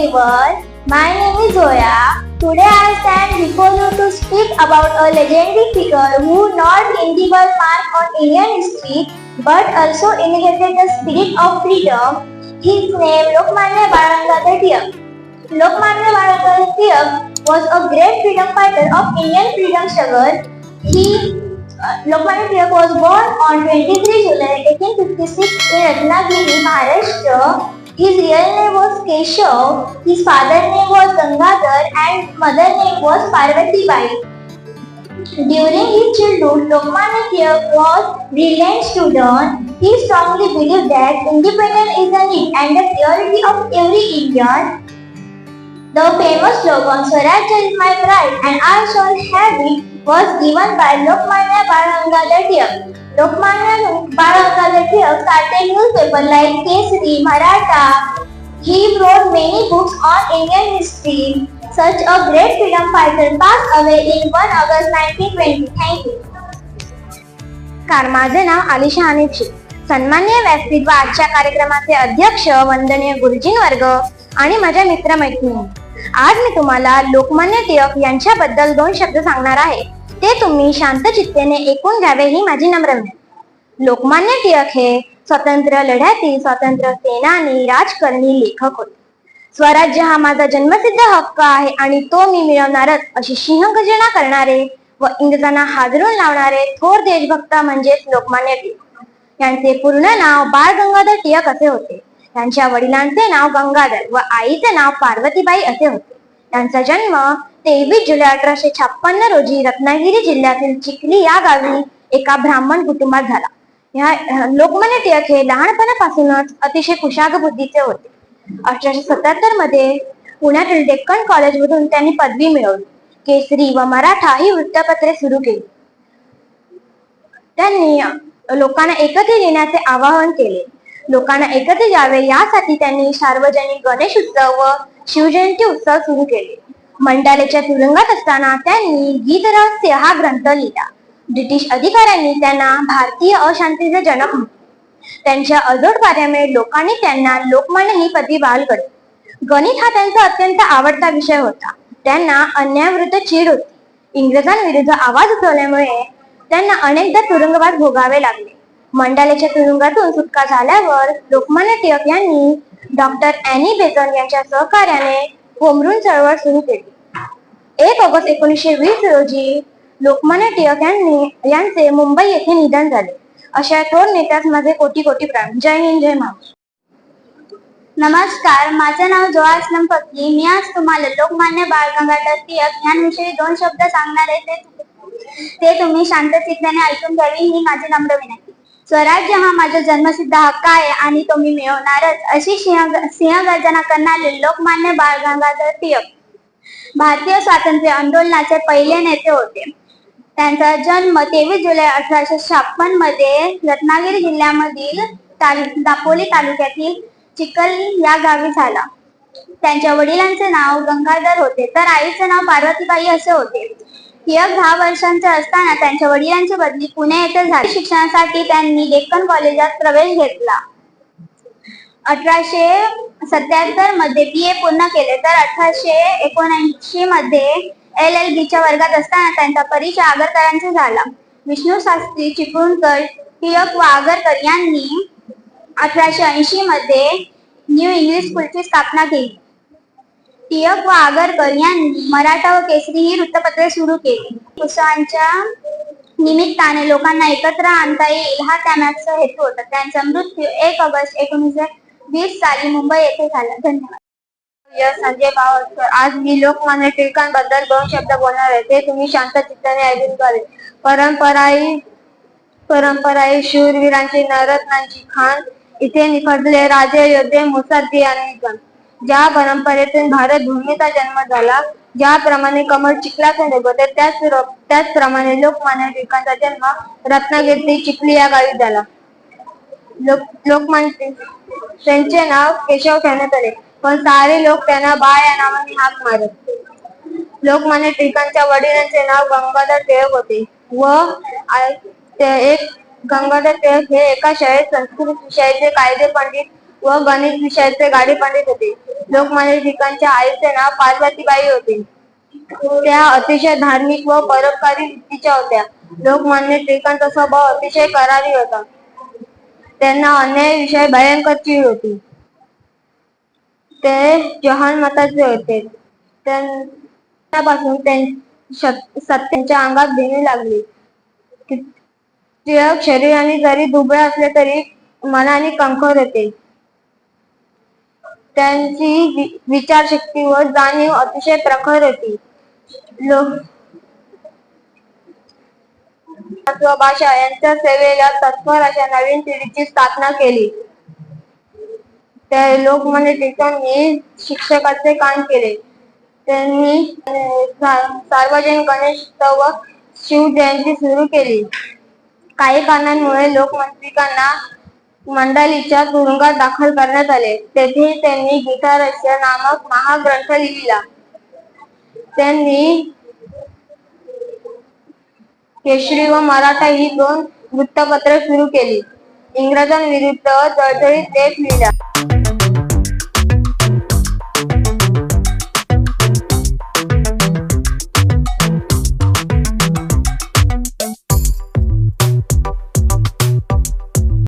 everyone. My name is Zoya. Today I stand before you to speak about a legendary figure who not indelible mark on Indian history but also inherited the spirit of freedom. His name Lokmanya Balangadar Tilak. Lokmanya Balangadar Tilak was a great freedom fighter of Indian freedom struggle. He uh, Lokmanya Tilak was born on 23 July 1856 in Ratnagiri, Maharashtra. His real name was Keshav, his father name was Gangadhar and mother name was Parvati Bai. During his childhood, Lokmanya Tilak was brilliant student. He strongly believed that independence is the need and the priority of every Indian. The famous slogan Swaraj is my pride and I shall have it was given by Lokmanya Balangadar Tilak. लोकमान्यानं बारा हजार ठेव साठे news Kesari Maratha. He wrote many books on Indian history such a great freedom fighter passed away in one August nineteen twenty thank you car माझे नाव आलिशा अनिची सन्मान्य व्यक्तित्व आजच्या कार्यक्रमाचे अध्यक्ष वंदनीय गुरुजीन वर्ग आणि माझ्या मित्र मैत्रिणी आज मी तुम्हाला लोकमान्य टिळक यांच्याबद्दल दोन शब्द सांगणार आहे. ते तुम्ही शांत चित्तेने ऐकून घ्यावे ही माझी नम्र विनंती. लोकमान्य टिळक हे स्वतंत्र लढ्यातील स्वतंत्र सेनानी राजकारणी लेखक होते. स्वराज्य हा माझा जन्मसिद्ध हक्क आहे आणि तो मी मिळवणारच अशी सिंहगर्जना करणारे व इंग्रजांना हादरून लावणारे थोर देशभक्त म्हणजेच लोकमान्य टिळक. यांचे पूर्ण नाव बाळ गंगाधर टिळक असे होते. त्यांच्या वडिलांचे नाव गंगाधर व आईचे नाव पार्वतीबाई असे होते. त्यांचा जन्म तेवीस जुलै अठराशे छप्पन्न रोजी रत्नागिरी जिल्ह्यातील चिखली या गावी एका ब्राह्मण कुटुंबात झाला. या लोकमान्य टिळक हे लहानपणापासूनच अतिशय कुशाग बुद्धीचे होते. अठराशे सत्याहत्तरमध्ये पुण्यातील डेक्कन कॉलेजमधून त्यांनी पदवी मिळवली. केसरी व मराठा ही वृत्तपत्रे सुरू केली. त्यांनी लोकांना एकत्र येण्याचे आवाहन केले. लोकांना एकत्र यावे यासाठी त्यांनी सार्वजनिक गणेश उत्सव व शिवजयंती उत्सव सुरू केले. मंडालेच्या तुरुंगात असताना त्यांनी गीतरहस्य हा ग्रंथ लिहिला. ब्रिटिश अधिकाऱ्यांनी त्यांना भारतीय अशांतीचे जनक म्हटले. त्यांच्या अजोड कार्यामुळे लोकांनी त्यांना लोकमान्य ही पदवी बहाल केली गणित हा त्यांचा अत्यंत आवडता विषय होता. त्यांना अन्यायाविरुद्ध चीड होती. इंग्रजांविरुद्ध आवाज उठवल्यामुळे त्यांना अनेकदा तुरुंगवास भोगावे लागले. मंडालेच्या तुरुंगातून सुटका झाल्यावर लोकमान्य टिळक यांनी डॉक्टर अॅनी बेजन यांच्या सहकार्याने होमरून चळवळ सुरू केली. एक ऑगस्ट एकोणीसशे वीस रोजी लोकमान्य टिळक यांनी यांचे मुंबई येथे निधन झाले. अशा थोर नेत्यास माझे कोटी कोटी प्राण. जय हिंद जय महाराष्ट्र. नमस्कार माझं नाव जोहा असलम फकरी मी आज तुम्हाला लोकमान्य बाळ गंगाधर टिळक यांविषयी दोन शब्द सांगणार आहे. ते ते तुम्ही शांत चित्ताने ऐकून घ्यावी ही माझी नम्र विनंती. स्वराज्य हा माझा जन्मसिद्ध हक्क आहे आणि तो मी मिळवणारच अशी सिंह सिंहगर्जना करणारे लोकमान्य बाळ गंगाधर टिळक. भारतीय स्वातंत्र्य आंदोलनाचे पहिले नेते होते. त्यांचा जन्म तेवीस जुलै अठराशे छप्पनमध्ये रत्नागिरी जिल्ह्यामधील दापोली तालुक्यातील चिखल या गावी झाला. त्यांच्या वडिलांचे नाव गंगाधर होते. तर आईचे नाव पार्वतीबाई असे होते. टिळक दहा वर्षांचे असताना त्यांच्या वडिलांची बदली पुणे येथे झाली. शिक्षणासाठी त्यांनी डेक्कन कॉलेजात प्रवेश घेतला. अठराशे सत्याहत्तरमध्ये बी ए पूर्ण केले तर अठराशे एकोणऐंशी मध्ये एल एल बी च्या वर्गात असताना त्यांचा परिचय आगरकरांचा झाला. विष्णू शास्त्री चिपळूणकर टिळक व आगरकर यांनी अठराशे ऐंशी मध्ये न्यू इंग्लिश स्कूलची स्थापना केली. टिळक व आगरकर यांनी मराठा व केसरी ही वृत्तपत्रे सुरू केली. उत्सवांच्या निमित्ताने लोकांना एकत्र आणता येईल हा त्यामागचा हेतू होता. त्यांचा मृत्यू एक ऑगस्ट एकोणीसशे वीस साली मुंबई येथे झाला. धन्यवाद. संजय पावसकर आज मी लोकमान्य टिळकांबद्दल दोन शब्द बोलणार आहे. ते तुम्ही शांत चित्ताने ऐकून घ्यावे परंपराई परंपराई शूरवीरांची नरत्नांची खान इथे निखडले राजे योद्धे मुत्सद्दी आणि निगम ज्या परंपरेतून भारत भूमीचा जन्म झाला ज्याप्रमाणे कमळ चिखलातून निघते त्याच त्याचप्रमाणे लोकमान्य टिळकांचा जन्म रत्नागिरी चिखली या गावी झाला. लोक लोकमान्य त्यांचे नाव केशव ठेवण्यात आले पण सारे लोक त्यांना बाळ या नावाने हाक मारत. लोकमान्य टिळकांच्या वडिलांचे नाव गंगाधर टिळक होते. व ते एक गंगाधर टिळक हे एका शाळेत संस्कृत विषयाचे कायदे पंडित व गणित विषयाचे गाडी पंडित होते. लोकमान्य टिळकांच्या आईचे नाव पार्वतीबाई होते. त्या अतिशय धार्मिक व परोपकारी वृत्तीच्या होत्या. लोकमान्य टिळकांचा स्वभाव अतिशय करारी होता. त्यांना अन्याय विषय भयंकर चीड होती ते जहान मताचे होते त्यापासून सत्यांच्या अंगात देणे लागली टिळक शरीराने जरी दुबळे असले तरी मनाने कंखर होते त्यांची विचारशक्ती व जाणीव अतिशय प्रखर होती लोक व भाषा यांच्या सेवेला तत्पर अशा नवीन पिढीची स्थापना केली. त्या लोकमान्य टिळकांनी शिक्षकाचे काम केले. त्यांनी सार्वजनिक गणेश उत्सव व शिव जयंती सुरू केली. काही कारणांमुळे लोकमंत्रिकांना मंडळीच्या तुरुंगात दाखल करण्यात आले. तेथे त्यांनी गीता रहस्य नामक महाग्रंथ लिहिला. त्यांनी केशरी व मराठा ही दोन वृत्तपत्रे सुरू केली. इंग्रजांविरुद्ध चळचळीत लेख लिहिला.